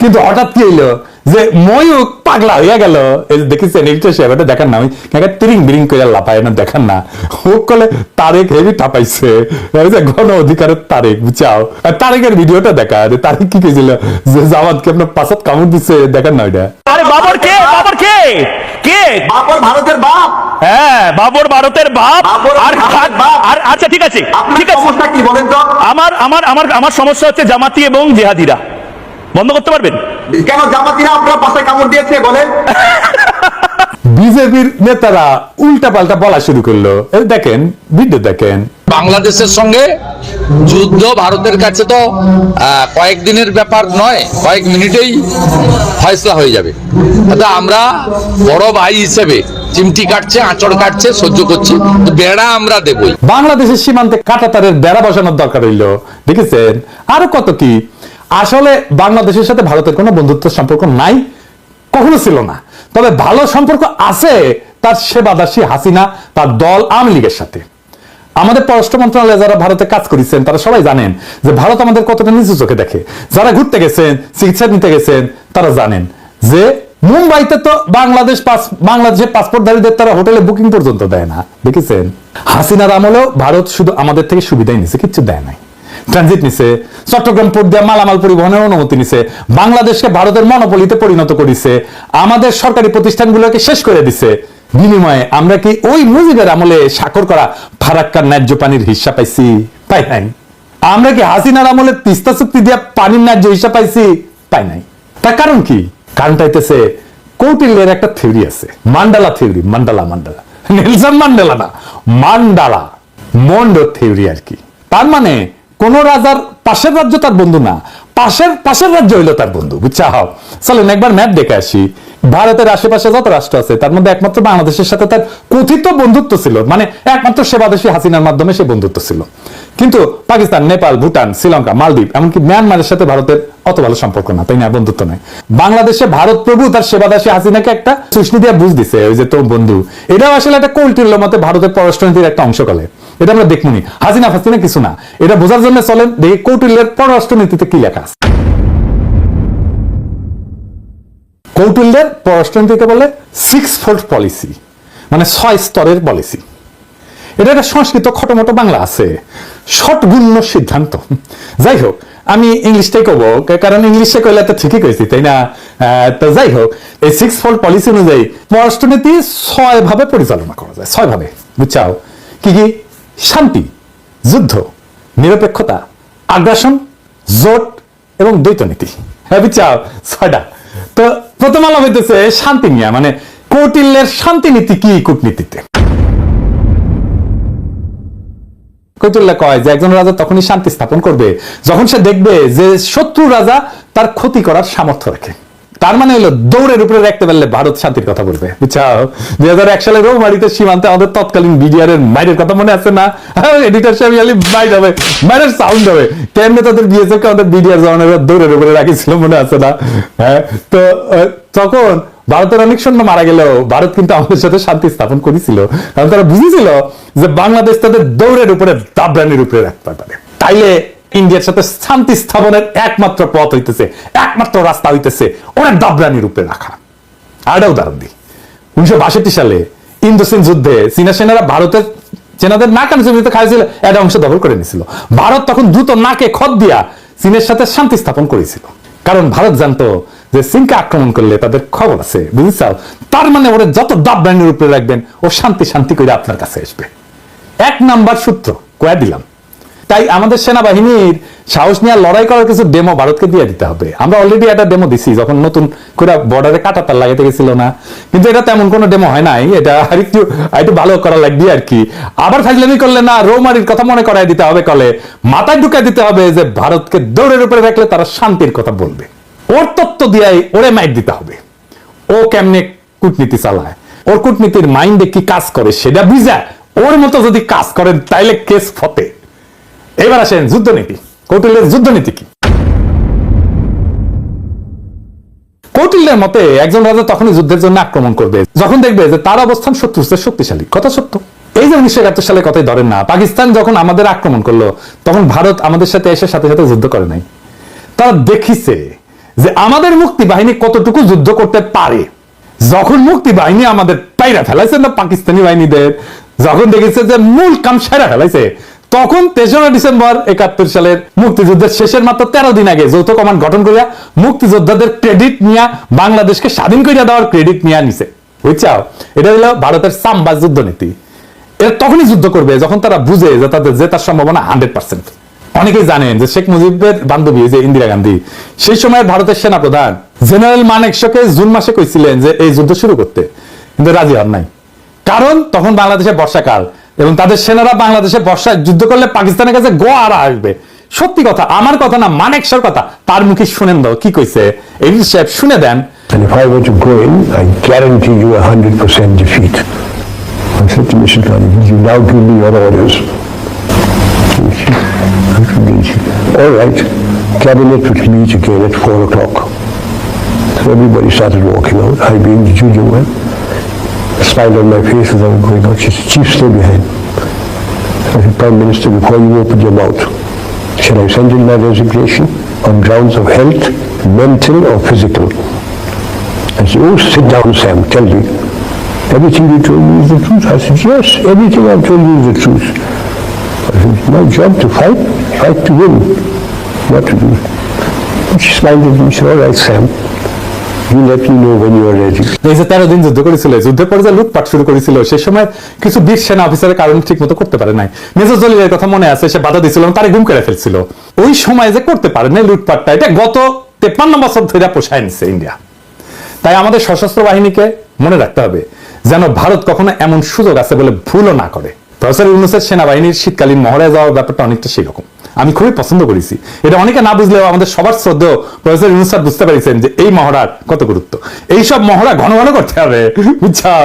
কিন্তু হঠাৎ কি হইল যে ময়ূক পাগলা হইয়া গেল। এই দেখেছেন এইটা সে এবারে দেখান না। আমি তিরিং বিরিং করে লাপায় না দেখান না। ও কলে তারেক হেভি টাপাইছে এই যে গণ অধিকারের তারেক বুঝাও। আর তারেকের ভিডিওটা দেখা যে তারেক কি কইছিল? যে জামাতকে আপনার পাশাত কামড় দিছে? দেখান না ওইটা। আরে বাবর কে? বাবর কে? কে? বাবর ভারতের বাপ। হ্যাঁ বাবর ভারতের বাপ। আর। আর আচ্ছা ঠিক আছে। ঠিক আছে। সমস্যা কি বলেন তো? আমার আমার আমার আমার সমস্যা হচ্ছে জামাতি এবং জেহাদিরা। বন্ধ করতে পারবেন? কেন জামাতিরা আপনার পাশে কামড় দিয়েছে বলেন? বিজেপির নেতারা উল্টা পাল্টা বলা শুরু করল। দেখেন ভিডিও দেখেন। বাংলাদেশের সঙ্গে যুদ্ধ ভারতের কাছে তো কয়েকদিনের ব্যাপার নয় কয়েক মিনিটেই ফয়সলা হয়ে যাবে। আমরা বড় ভাই হিসেবে চিমটি কাটছে আঁচড় কাটছে সহ্য করছি তো বেড়া আমরা দেবই। বাংলাদেশের সীমান্তে কাটাতারের বেড়া বসানোর দরকার হইল। দেখেছেন? আরও কত কি? আসলে বাংলাদেশের সাথে ভারতের কোনো বন্ধুত্ব সম্পর্ক নাই, কখনো ছিল না। তবে ভালো সম্পর্ক আছে তার সেবাদাসী হাসিনা, তার দল আওয়ামী লীগের সাথে। আমাদের পররাষ্ট্র মন্ত্রণালয়ে যারা ভারতে কাজ করেছেন, তারা সবাই জানেন যে ভারত আমাদের কতটা নিচু চোখে দেখে। যারা ঘুরতে গেছেন, চিকিৎসা নিতে গেছেন, তারা জানেন যে মুম্বাইতে তো বাংলাদেশ বাংলাদেশের পাসপোর্টধারীদের তারা হোটেলে বুকিং পর্যন্ত দেয় না। দেখেছেন? হাসিনার আমলেও ভারত শুধু আমাদের থেকে সুবিধাই নিছে কিচ্ছু দেয় নাই। ট্রানজিট নিছে, চট্টগ্রাম পোর্ট দিয়ে মালামাল পরিবহনের অনুমতি নিছে, বাংলাদেশকে ভারতের মনোপলিতে পরিণত করেছে, আমাদের সরকারি প্রতিষ্ঠানগুলোকে শেষ করে দিছে। বিনিময়ে আমরা কি ওই মুজিবের আমলে স্বাক্ষর করা ফারাক্কার ন্যায্য পানির হিস্সা পাইছি? পাই নাই। আমরা কি হাসিনার আমলে তিস্তা চুক্তি দিয়ে পানির ন্যায্য হিস্সা পাইছি? পাই নাই। তার কারণ কি? কারণটা হইতেছে, কৌটিল্যের একটা থিওরি আছে। Mandala theory mandala mandala. Nelson Mandela না, মান্ডালা। মন্ডো থিওরি আর কি। তার মানে কোন রাজার পাশের রাজ্য তার বন্ধু না। পাশের পাশের রাজ্য হইল তার বন্ধু বুঝছা হও চলেন, একবার ম্যাপ দেখে আসি। ভারতের আশেপাশে যত রাষ্ট্র আছে, তার মধ্যে একমাত্র বাংলাদেশের সাথে তার কথিত বন্ধুত্ব ছিল। মানে একমাত্র সেবাদেশী হাসিনার মাধ্যমে সে বন্ধুত্ব ছিল। কিন্তু পাকিস্তান, নেপাল, ভুটান, শ্রীলঙ্কা, মালদ্বীপ, এমনকি মিয়ানমারের সাথে ভারতের অত ভালো সম্পর্ক না, তাই না? বন্ধুত্ব নয় বাংলাদেশে ভারত প্রভু, তার সেবাদাসী হাসিনাকে একটা সুষ্ণি দিয়ে বুঝ দিছে, ওই যে তোর বন্ধু। এটাও আসলে একটা কৌটিল্য মতে ভারতের পররাষ্ট্রনীতির একটা অংশ কলে এটা আমরা দেখবনি হাসিনা ফাসিনা কিছু না। এটা বোঝার জন্য চলেন দেখি কৌটিল্যের পররাষ্ট্রনীতিতে কি লেখা আছে। কৌটিল্যের পররাষ্ট্রনীতিকে বলে সিক্স ফোল্ড পলিসি মানে ছয় স্তরের পলিসি এটা একটা সংস্কৃত খটোমটো বাংলা আছে। ষটগুণ্য সিদ্ধান্ত। যাই হোক, আমি ইংলিশটাই কব কারণ ইংলিশে কইলে তো ঠিকই কইছি, তাই না? তো যাই হোক, এই সিক্স ফোল্ড পলিসি অনুযায়ী পররাষ্ট্রনীতি ছয় ভাবে পরিচালনা করা যায় ছয় ভাবে বুঝছাও? কি কি? শান্তি, যুদ্ধ, নিরপেক্ষতা, আগ্রাসন, জোট এবং দ্বৈত নীতি। হ্যাঁ বুঝছাও ছয়টা। তো প্রথম আলাপ হইতেছে শান্তি নিয়ে মানে কৌটিল্যের শান্তি নীতি কি কূটনীতিতে? কৈতুল্লাহ কয় যে একজন রাজা তখনই শান্তি স্থাপন করবে, যখন সে দেখবে যে শত্রু রাজা তার ক্ষতি করার সামর্থ্য রাখে। তার মানে হলো দৌড়ের উপরে রাখতে পারলে ভারত শান্তির কথা বলবে। দুই হাজার এক সালে সীমান্তে আমাদের তৎকালীন বিডিআর এর কথা মনে আছে না? এডিটর সাহেব খালি মাইর হবে সাউন্ড হবে। কেমনে তাদের বিএসএফ কে আমাদের বিডিআর দৌড়ের উপরে রাখিছিল মনে আছে না? হ্যাঁ তো তখন ভারতের অনেক সৈন্য মারা গেলেও ভারত কিন্তু আমাদের সাথে শান্তি স্থাপন করেছিল। কারণ তারা বুঝেছিল যে বাংলাদেশ তাদের দৌড়ের উপরে দাবরানির উপরে রাখতে পারে। তাইলে ইন্ডিয়ার সাথে শান্তি স্থাপনের একমাত্র পথ হইতেছে, একমাত্র রাস্তা হইতেছে ওরা দাবরানির উপরে রাখা। আরেকটা উদাহরণ দিই। উনিশশো বাষট্টি সালে ইন্দোসিন যুদ্ধে চীনা সেনারা ভারতের সেনাদের নাক জমিতে খাইছিল, একটা অংশ দখল করে নিয়েছিল ভারত তখন দ্রুত নাকে খত দিয়া চীনের সাথে শান্তি স্থাপন করেছিল। কারণ ভারত জানতো যে চীনকে আক্রমণ করলে তাদের খবর আছে বুঝছাও তার মানে ওরা যত দাব উপরে রাখবেন, ও শান্তি শান্তি করে আপনার কাছে আসবে। এক নাম্বার সূত্র কয়া দিলাম তাই আমাদের সেনাবাহিনীর সাহস নিয়ে লড়াই করার কিছু ডেমো ভারতকে দিয়ে দিতে হবে। আমরা অলরেডি একটা ডেমো দিছি, যখন নতুন করে বর্ডারে কাটাতার লাগাতে গেছিল না। কিন্তু এটা তেমন কোনো ডেমো হয় নাই, এটা আরেকটু একটু একটু ভালো করা লাগবে আর কি। আবার ফাজলামি করলে না, রৌমারির কথা মনে করাই দিতে হবে কলে। মাথায় ঢুকাই দিতে হবে যে ভারতকে দৌড়ের উপরে রাখলে তারা শান্তির কথা বলবে। ওর তত্ত্ব দিয়াই ওরে মাইট দিতে হবে। ও কেমনে কূটনীতি চালায়? ওর কূটনীতির মাইন্ডে কি কাজ করে? সেটা বুঝায় ওর মতো যদি কাজ করেন, তাইলে কেস ফতে। এবার আসেন যুদ্ধনীতি। কৌটিল্যের যুদ্ধনীতি কি? কৌটিল্যের মতে একজন রাজা তখনই যুদ্ধের জন্য আক্রমণ করবে, যখন দেখবে যে তার অবস্থান শত্রুর চেয়ে শক্তিশালী। কথা সত্য। এই যে উনিশশো একাত্তর সালে কথাই ধরেন না, পাকিস্তান যখন আমাদের আক্রমণ করল, তখন ভারত আমাদের সাথে এসে সাথে সাথে যুদ্ধ করে নাই। তারা দেখিছে যে আমাদের মুক্তি বাহিনী কতটুকু যুদ্ধ করতে পারে। যখন মুক্তি বাহিনী আমাদের পাইরা ফেলাইছে না পাকিস্তানি বাহিনীদের, যখন দেখেছে যে মূল কাম সেরা ফেলাইছে তখন তেসরা ডিসেম্বর একাত্তর সালের মুক্তিযুদ্ধের শেষের মাত্র তেরো দিন আগে যৌথ কমান্ড গঠন করিয়া মুক্তিযোদ্ধাদের ক্রেডিট নিয়ে বাংলাদেশকে স্বাধীন করিয়া দেওয়ার ক্রেডিট নিয়ে নিছে বুঝছাও? এটা হলো ভারতের সাম্বা যুদ্ধ নীতি। এর তখনই যুদ্ধ করবে যখন তারা বুঝে যে তাদের জেতার সম্ভাবনা হান্ড্রেড পার্সেন্ট। অনেকেই জানেন যে শেখ মুজিবের বান্ধবী যে ইন্দিরা গান্ধী, সেই সময় ভারতের সেনাপ্রধান জেনারেল মানেকশকে জুন মাসে কইছিলেন যে এই যুদ্ধ শুরু করতে, কিন্তু রাজি হন নাই। কারণ তখন বাংলাদেশে বর্ষাকাল এবং তাদের সেনারা বাংলাদেশে বর্ষায় যুদ্ধ করলে পাকিস্তানের কাছে গোয়ারা আসবে সত্যি কথা আমার কথা না মানেকশর কথা তার মুখে শুনেন দাও কি কইছে এই সাহেব শুনে দেন And if I were to go in, I guarantee you a hundred percent defeat. I said to Mr. Khan, will you now give me your orders? All right, cabinet would meet again at four o'clock. So everybody started walking out, I being the junior one. A smile on my face was going out, she said, Chief, stay behind. I said, Prime Minister, before you open your mouth, shall I send in my resignation on grounds of health, mental or physical? I said, oh, sit down, Sam, tell me. Everything you told me is the truth. I said, yes, everything I've told you is the truth. I said, it's my job to fight, fight to win, not to do. She smiled at me, she said, all right, Sam, India. তাই আমাদের সশস্ত্র বাহিনীকে মনে রাখতে হবে, যেন ভারত কখনো এমন সুযোগ আছে বলে ভুলও না করে। সেনাবাহিনীর শীতকালীন মহড়ায় যাওয়ার ব্যাপারটা অনেকটা সেরকম। আমি খুবই পছন্দ করেছি। এটা অনেকে না বুঝলেও আমাদের সবার শ্রদ্ধেয় প্রফেসর ইউনুস স্যার বুঝতে পেরেছেন যে এই মহড়ার কত গুরুত্ব। এই সব মহড়া ঘন ঘন করতে হবে। বুঝছাও?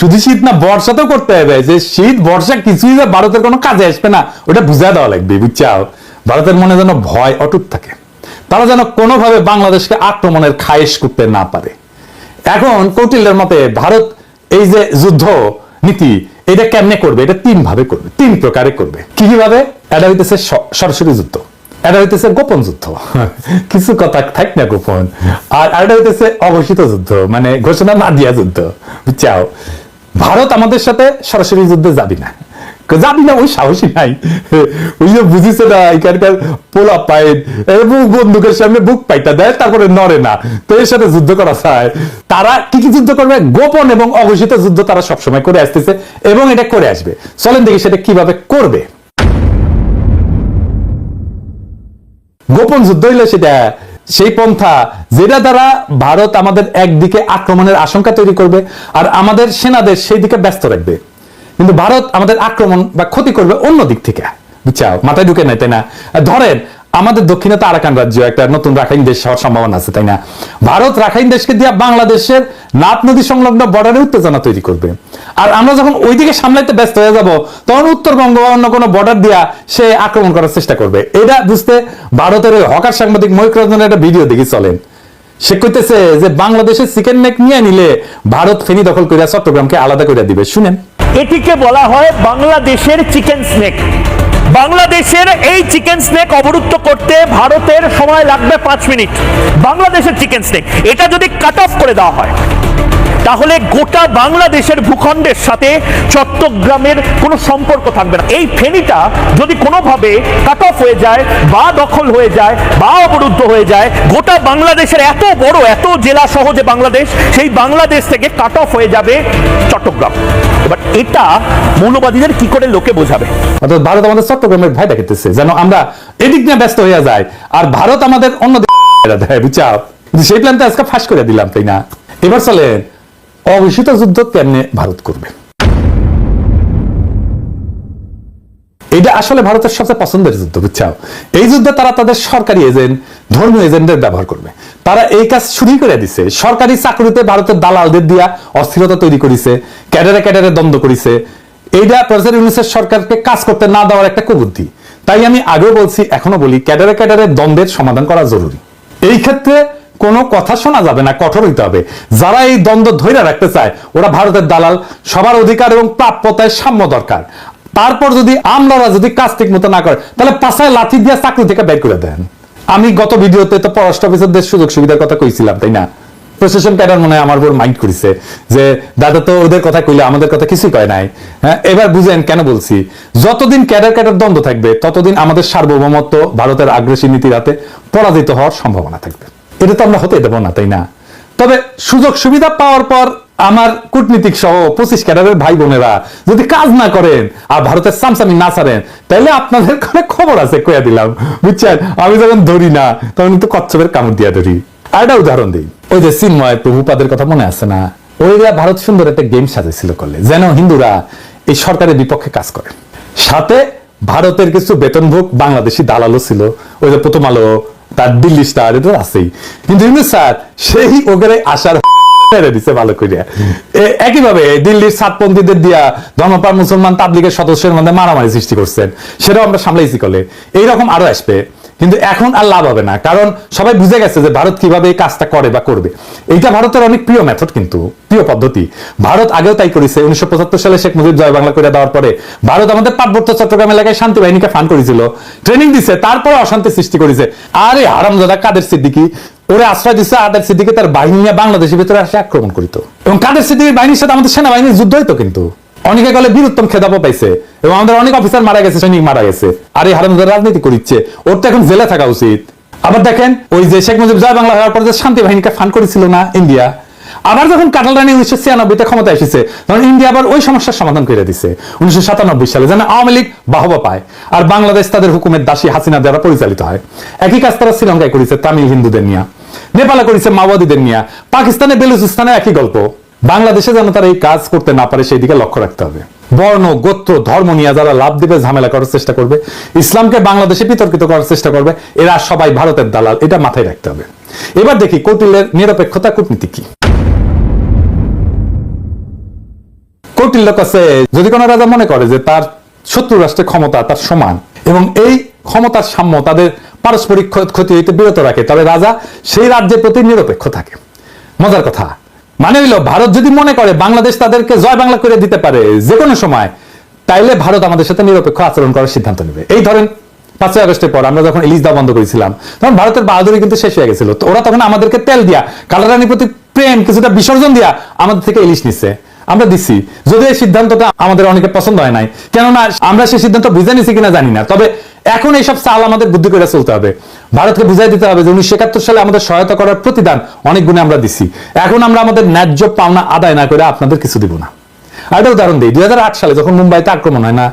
শুধু শীত না, বর্ষাতেও করতে হবে। যে শীত, বর্ষা কিছুই যে ভারতের কোনো কাজে আসবে না, ওটা বুঝা দেওয়া লাগবে, বুঝছাও? ভারতের মনে যেন ভয় অটুট থাকে। তারা যেন কোনোভাবে বাংলাদেশকে আক্রমণের খায়েশ করতে না পারে। এখন কৌটিল্যের মতে ভারত এই যে যুদ্ধ নীতি এটা কেমনে করবে? এটা তিন ভাবে করবে, তিন প্রকারে করবে। কি কীভাবে? এটা হইতেছে সরাসরি যুদ্ধ। এটা হইতেছে গোপন যুদ্ধ। কিছু কথা থাক না গোপন। আর এটা হইতেছে অঘোষিত যুদ্ধ মানে ঘোষণা না দিয়া যুদ্ধ। চাও ভারত আমাদের সাথে সরাসরি যুদ্ধে যাবি না। যাবি না ওই সাহসী নাই। ওই যে বুঝিছে না এখানকার পোলা পাইন এবং বন্দুকের সামনে বুক পাইটা দেয়, তারপরে নড়ে না। তো এর সাথে যুদ্ধ করা চায় তারা কি কি যুদ্ধ করবে? গোপন এবং অঘোষিত যুদ্ধ তারা সবসময় করে আসতেছে এবং এটা করে আসবে। চলেন দেখি সেটা কীভাবে করবে। গোপন যুদ্ধ হইলে সেটা, সেই পন্থা, যেটা দ্বারা ভারত আমাদের একদিকে আক্রমণের আশঙ্কা তৈরি করবে, আর আমাদের সেনাদের সেই দিকে ব্যস্ত রাখবে। কিন্তু ভারত আমাদের আক্রমণ বা ক্ষতি করবে অন্য দিক থেকে। বুঝছাও মাথায় ঢুকে নাই, তাই না? ধরেন, আমাদের দক্ষিণে তো আরাকান রাজ্য একটা নতুন রাখাইন দেশ হওয়ার সম্ভাবনা আছে, তাই না? ভারত রাখাইন দেশকে দিয়ে বাংলাদেশের নাত নদী সংলগ্ন বর্ডারে উত্তেজনা তৈরি করবে। আর আমরা যখন ওইদিকে সামলাইতে ব্যস্ত হয়ে যাব, তখন উত্তরবঙ্গ বা অন্য কোনো বর্ডার দিয়া সে আক্রমণ করার চেষ্টা করবে। এটা বুঝতে ভারতের ওই হকার সাংবাদিক ময়ূক রঞ্জনের একটা ভিডিও দেখি, চলেন। সে কইতেছে যে বাংলাদেশের চিকেন নেক নিয়ে নিলে ভারত ফেনি দখল করিয়া চট্টগ্রামকে আলাদা করে দিবে। শুনেন। এটিকে বলা হয় বাংলাদেশের চিকেন স্নেক বাংলাদেশের এই চিকেন স্নেক অবরুদ্ধ করতে ভারতের সময় লাগবে পাঁচ মিনিট। বাংলাদেশের চিকেন স্নেক এটা যদি কাট অফ করে দেওয়া হয় তাহলে গোটা বাংলাদেশের ভূখণ্ডের সাথে চট্টগ্রামের কোনো সম্পর্ক থাকবে না। এই ফেনীটা যদি কোনোভাবে কাট অফ হয়ে যায়, বা দখল হয়ে যায়, বা অবরুদ্ধ হয়ে যায়, গোটা বাংলাদেশের এত বড়, এত জেলা সহ যে বাংলাদেশ, সেই বাংলাদেশ থেকে কাট অফ হয়ে যাবে চট্টগ্রাম। এবার এটা মৌলবাদীদের কি করে লোকে বোঝাবে? অর্থাৎ ভারত আমাদের চট্টগ্রামের ভয় দেখাইতেছে, যেন আমরা এদিক নিয়ে ব্যস্ত হয়ে যায় আর ভারত আমাদের অন্য দেয় কিন্তু সেই প্ল্যানটা আজকে ফাঁস করে দিলাম, তাই না? এবার চলেন অঘোষিত যুদ্ধ কেমনে ভারত করবে? এটা আসলে ভারতের সবচেয়ে পছন্দের যুদ্ধ বুঝছাও এই যুদ্ধে তারা তাদের সরকারি এজেন্ট ধর্মীয় এজেন্টদের ব্যবহার করবে। তারা এই কাজ শুরুই করে দিছে। সরকারি চাকরিতে ভারতের দালালদের দিয়া অস্থিরতা তৈরি করেছে, ক্যাডারে ক্যাডারে দ্বন্দ্ব করেছে। এইটা প্রফেসর ইউনুসের সরকারকে কাজ করতে না দেওয়ার একটা কুবুদ্ধি। তাই আমি আগেও বলছি, এখনও বলি, ক্যাডারে ক্যাডারে দ্বন্দ্বের সমাধান করা জরুরি। এই ক্ষেত্রে কোনো কথা শোনা যাবে না, কঠোর হইতে হবে। যারা এই দ্বন্দ্ব ধৈর্য রাখতে চায়, ওরা ভারতের দালাল, সবার অধিকার এবং প্রাপ্যতায় সাম্য দরকার। তারপর যদি আমলারা যদি কাজ ঠিক মতো না করে, তাহলে পাশায় লাঠি দিয়ে চাকরি থেকে বের করে দেন। আমি গত ভিডিওতে তো পররাষ্ট্র অফিসারদের সুযোগ সুবিধার কথা কইছিলাম, তাই না? প্রশাসন ক্যাডার মনে হয় আমার উপর মাইন্ড করেছে যে, দাদা তো ওদের কথা কইলে আমাদের কথা কিছুই কয় নাই। হ্যাঁ এবার বুঝেন কেন বলছি? যতদিন ক্যাডার ক্যাডার দ্বন্দ্ব থাকবে, ততদিন আমাদের সার্বভৌমত্ব ভারতের আগ্রাসী নীতির হাতে পরাজিত হওয়ার সম্ভাবনা থাকবে। এটা তো আমরা হতে দেবো না, তাই না? তবে সুযোগ সুবিধা পাওয়ার পর আমার কূটনীতিক সহ পঁচিশ ক্যাডারের ভাই বোনেরা যদি কাজ না করেন আর ভারতের সামসামি না ছাড়েন, তাহলে আপনাদের কানে খবর আছে, কইয়া দিলাম। বুঝছেন? আমি যখন ধরি না, তখন কিন্তু কচ্ছপের কামড় দিয়া ধরি। আর একটা উদাহরণ দিই। ওই যে চিন্ময় প্রভুপাদের কথা মনে আছে না? ওইরা ভারত সুন্দর একটা গেম সাজাইছিল করলে। যেন হিন্দুরা এই সরকারের বিপক্ষে কাজ করে। সাথে ভারতের কিছু বেতনভোগ বাংলাদেশি দালালও ছিল। ওই যে প্রথম আলো তার দিল্লি স্টার তো আছেই। কিন্তু ইউনুস স্যার, সেই ওখানে আসার একইভাবে দিল্লির সাতপন্থীদের দিয়া ধর্মপ্রাণ মুসলমান তাবলিগের সদস্যের মধ্যে মারামারি সৃষ্টি করছেন। সেটাও আমরা সামলাইছি কলে। এইরকম আরও আসবে। কিন্তু এখন আর লাভ হবে না। কারণ সবাই বুঝে গেছে যে ভারত কীভাবে এই কাজটা করে বা করবে। এইটা ভারতের অনেক প্রিয় মেথড কিন্তু, প্রিয় পদ্ধতি। ভারত আগেও তাই করেছে। উনিশশো পঁচাত্তর সালে শেখ মুজিব জয় বাংলা করে দেওয়ার পরে ভারত আমাদের পার্বত্য চট্টগ্রাম এলাকায় শান্তি বাহিনীকে ফান করেছিল। ট্রেনিং দিছে, তারপরে অশান্তি সৃষ্টি করেছে। আরে আরামজাদা কাদের সিদ্দিকি? ওরে আশ্রয় দিচ্ছে আদার সিদ্দিকে, তার বাহিনী নিয়ে বাংলাদেশের ভিতরে আসে আক্রমণ করিত। এবং কাদের সিদ্দিকের বাহিনীর সাথে আমাদের সেনাবাহিনীর যুদ্ধ হইতো কিন্তু। অনেকে গেলে বীরুত্তম খেতাবও পাইছে এবং আমাদের অনেক অফিসার মারা গেছে, সৈনিক মারা গেছে। আর এই হারামজাদা রাজনীতি করিচ্ছে। ওর তো এখন জেলে থাকা উচিত। আবার দেখেন, ওই যে শেখ মুজিব জয় বাংলা হওয়ার পর যে শান্তি বাহিনীকে ফান করেছিল না ইন্ডিয়া, আবার যখন কাটাল রানী উনিশশো ছিয়ানব্বইতে ক্ষমতা এসেছে, তখন ইন্ডিয়া আবার ওই সমস্যার সমাধান করে দিছে। উনিশশো সাতানব্বই সালে যেন আওয়ামী লীগ বাহবা পায়। আর বাংলাদেশ তাদের হুকুমের দাসী হাসিনা দ্বারা পরিচালিত হয়। একই কাজ তারা শ্রীলঙ্কায় করেছে, তামিল হিন্দুদের নিয়ে। নেপালে করেছে মাওবাদীদের নিয়ে। পাকিস্তানে বেলুচিস্তানে একই গল্প। বাংলাদেশে যেন তারা এই কাজ করতে না পারে সেই দিকে লক্ষ্য রাখতে হবে। বর্ণ, গোত্র, ধর্ম নিয়ে যারা লাভ দিবে, ঝামেলা করার চেষ্টা করবে, ইসলামকে বাংলাদেশে বিতর্কিত করার চেষ্টা করবে, এরা সবাই ভারতের দালাল, এটা মাথায় রাখতে হবে। এবার দেখি কৌটিল্যের নিরপেক্ষতা কূটনীতি কি। কৌটিল্য কাছে যদি কোনো রাজা মনে করে যে তার শত্রু রাষ্ট্রের ক্ষমতা তার সমান, এবং এই ক্ষমতার সাম্য তাদের পারস্পরিক ক্ষতি হইতে বিরত রাখে, তবে রাজা সেই রাজ্যের প্রতি নিরপেক্ষ থাকে। মজার কথা মানে হইল ভারত যদি মনে করে বাংলাদেশ তাদেরকে জয় বাংলা করে দিতে পারে যে কোনো সময়, তাইলে ভারত আমাদের সাথে নিরপেক্ষ আচরণ করার সিদ্ধান্ত নেবে। এই ধরেন পাঁচই আগস্টের পর আমরা যখন ইলিশ দেওয়া বন্ধ করেছিলাম, তখন ভারতের বাহাদুরি কিন্তু শেষ হয়ে গেছিল। তো ওরা তখন আমাদেরকে তেল দিয়া, কালারানির প্রতি প্রেম, কিছুটা বিসর্জন দিয়া আমাদের থেকে ইলিশ নিচ্ছে আমরা দিচ্ছি যদি এই সিদ্ধান্তটা আমাদের অনেকে পছন্দ হয় নাই। কেননা আমরা সেই সিদ্ধান্ত বুঝে নিছি কিনা জানি না। তবে এখন এইসব চাল আমাদের বুদ্ধি করে চলতে হবে। ভারতকে বুঝাই দিতে হবে যে উনিশশো একাত্তর সালে আমাদের সহায়তা করার প্রতিদান অনেক গুণে আমরা দিচ্ছি এখন আমরা আমাদের ন্যায্য পাওনা আদায় না করে আপনাদের কিছু দিব না। আর একটা উদাহরণ দিই। দুই হাজার আট সালে যখন মুম্বাইতে আক্রমণ হয় না,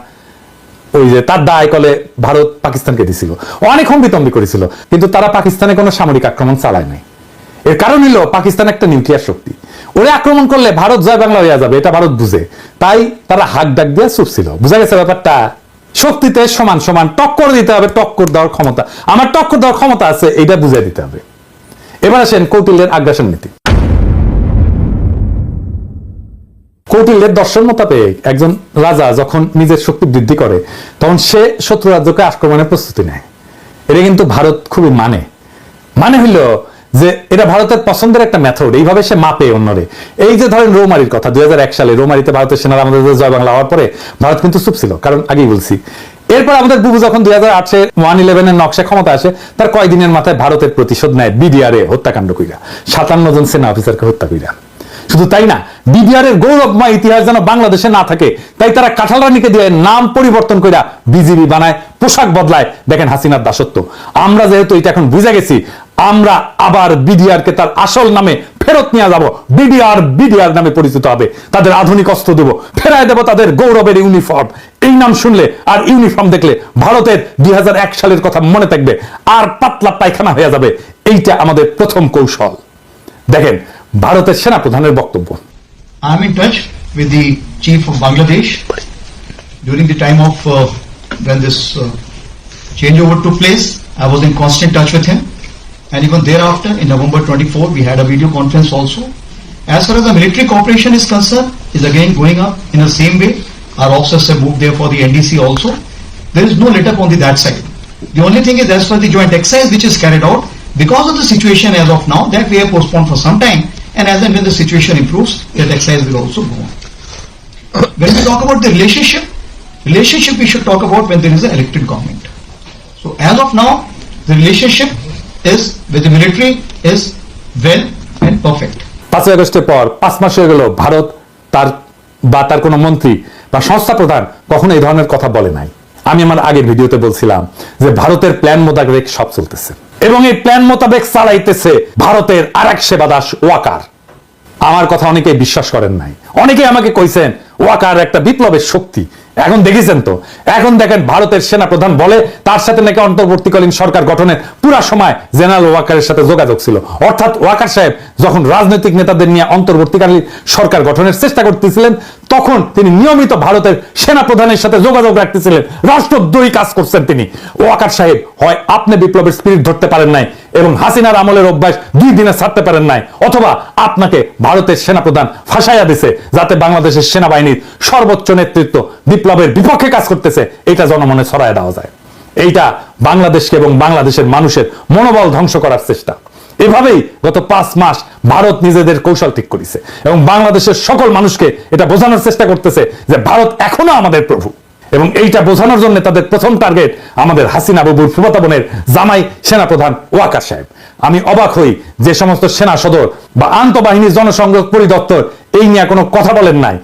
ওই যে তার দায় কলে ভারত পাকিস্তানকে দিছিল। অনেক হম্বিতম্বি করেছিল। কিন্তু তারা পাকিস্তানে কোনো সামরিক আক্রমণ চালায় নাই। এর কারণ হলো পাকিস্তান একটা নিউক্লিয়ার শক্তি। ওরে আক্রমণ করলে ভারত জয় বাংলা হয়ে যাবে, এটা ভারত বুঝে। তাই তারা হাক ডাক দিয়ে চুপ ছিল। বুঝা গেছে ব্যাপারটা? শক্তিতে সমান সমান টক্কর দিতে হবে, টক্কর দেওয়ার ক্ষমতা। আমার টক্কর দেওয়ার ক্ষমতা আছে এটা বুঝে দিতে হবে। এবার আসেন কৌটিল্যের আগ্রাসন নীতি। কৌটিল্যের দর্শন মোতাবেক একজন রাজা যখন নিজের শক্তি বৃদ্ধি করে, তখন সে শত্রু রাজ্যকে আক্রমণের প্রস্তুতি নেয়। এটা কিন্তু ভারত খুবই মানে। মানে হইল যে এটা ভারতের পছন্দের একটা মেথড এইভাবে সে মাপে অন্যরে। এই যে ধরেন রৌমারির কথা দুই সালে রৌমারিতে ভারতের সেনারা আমাদের জয় বাংলা হওয়ার পরে ভারত কিন্তু চুপ ছিল, কারণ আগেই বলছি। এরপর আমাদের বুবু যখন দুই হাজার আটে ওয়ান ইলেভেনের নকশা ক্ষমতা আসে, তার কয়দিনের মাথায় ভারতের প্রতিশোধ নেয় বিডিআরে হত্যাকাণ্ড কইরা। সাতান্ন জন সেনা অফিসারকে হত্যা কইরা। শুধু তাই না বিডিআর এর গৌরবময় ইতিহাস যেন বাংলাদেশে না থাকে, তাই তারা কাঁঠাল রানীকে দিয়ে নাম পরিবর্তন কইরা বিজিবি বানায়, পোশাক বদলায়। দেখেন হাসিনার দাসত্ব। আমরা যেহেতু এটা এখন বুঝে গেছি আমরা আবার বিডিআর কে তার আসল নামে ফেরত নিয়ে যাব। বিডিআর বিডিআর নামে পরিচিত হবে। তাদের আধুনিক অস্ত্র দেব ফেরায় দেব তাদের গৌরবের ইউনিফর্ম। এই নাম শুনলে আর ইউনিফর্ম দেখলে ভারতের দুই সালের কথা মনে থাকবে আর পাতলা পায়খানা হয়ে যাবে। এইটা আমাদের প্রথম কৌশল। দেখেন ভারতের সেনা প্রধানের বক্তব্য with the chief of Bangladesh during the time of uh, when this uh, changeover took place. I was in constant touch with him, and even thereafter, in November 24, we had a video conference also. As far as the military cooperation is concerned, is again going up in the same way. Our officers have moved there for the NDC also. There is no let up on the that side. The only thing is as as the joint exercise which is carried out, because of the situation as of now, that we have postponed for some time, and as and when the situation improves, that exercise will also go on. When we talk about the relationship, relationship we should talk about when there is an elected government. So as of now, the relationship is, with the military, is well and perfect. পাঁচই আগস্টের পর পাঁচ মাস হয়ে গেল, ভারত তার বা তার কোনো মন্ত্রী বা সংস্থা প্রধান কখনো এই ধরনের কথা বলে নাই। আমি আমার আগের ভিডিওতে বলছিলাম যে ভারতের প্ল্যান মোতাবেক সব চলতেছে। এবং এই প্ল্যান মোতাবেক চালাইতেছে ভারতের আর এক সেবাদাস, ওয়াকার। আমার কথা অনেকে বিশ্বাস করেন নাই। অনেকে আমাকে কইছেন, ওয়াকার একটা বিপ্লবের শক্তি। এখন দেখেছেন তো? এখন দেখেন ভারতের সেনা প্রধান বলে, তার সাথে নাকি অন্তর্বর্তীকালীন সরকার গঠনের পুরা সময় জেনারেল ওয়াকারের সাথে যোগাযোগ ছিল। অর্থাৎ ওয়াকার সাহেব যখন রাজনৈতিক নেতাদের নিয়ে অন্তর্বর্তীকালীন সরকার গঠনের চেষ্টা করতেছিলেন, তখন তিনি নিয়মিত ভারতের সেনা প্রধানের সাথে যোগাযোগ রাখতেছিলেন। রাষ্ট্রদ্রোহী কাজ করছেন তিনি। ওয়াকার সাহেব, হয় আপনি বিপ্লবের স্পিরিট ধরতে পারেন নাই এবং হাসিনার আমলের অভ্যাস দুই দিনে ছাড়তে পারেন নাই, অথবা আপনাকে ভারতের সেনাপ্রধান ফাঁসাইয়া দিছে যাতে বাংলাদেশের সেনাবাহিনীর সর্বোচ্চ নেতৃত্ব বিপ্লবের বিপক্ষে কাজ করতেছে এটা জনমনে ছড়ায় দেওয়া যায়। এইটা বাংলাদেশকে এবং বাংলাদেশের মানুষের মনোবল ধ্বংস করার চেষ্টা। এভাবেই গত পাঁচ মাস ভারত নিজেদের কৌশল ঠিক করেছে এবং বাংলাদেশের সকল মানুষকে এটা বোঝানোর চেষ্টা করতেছে যে ভারত এখনও আমাদের প্রভু। এবং এইটা বোঝানোর জন্য তাদের প্রথম টার্গেট আমাদের হাসিনা বাবুর ফুফাতা বোনের জামাই সেনাপ্রধান ওয়াকার সাহেব। আমি অবাক হই যে সমস্ত সেনা সদর বা আন্তঃবাহিনী জনসংযোগ পরিদপ্তর এই নিয়ে কোনো কথা বলেন নাই।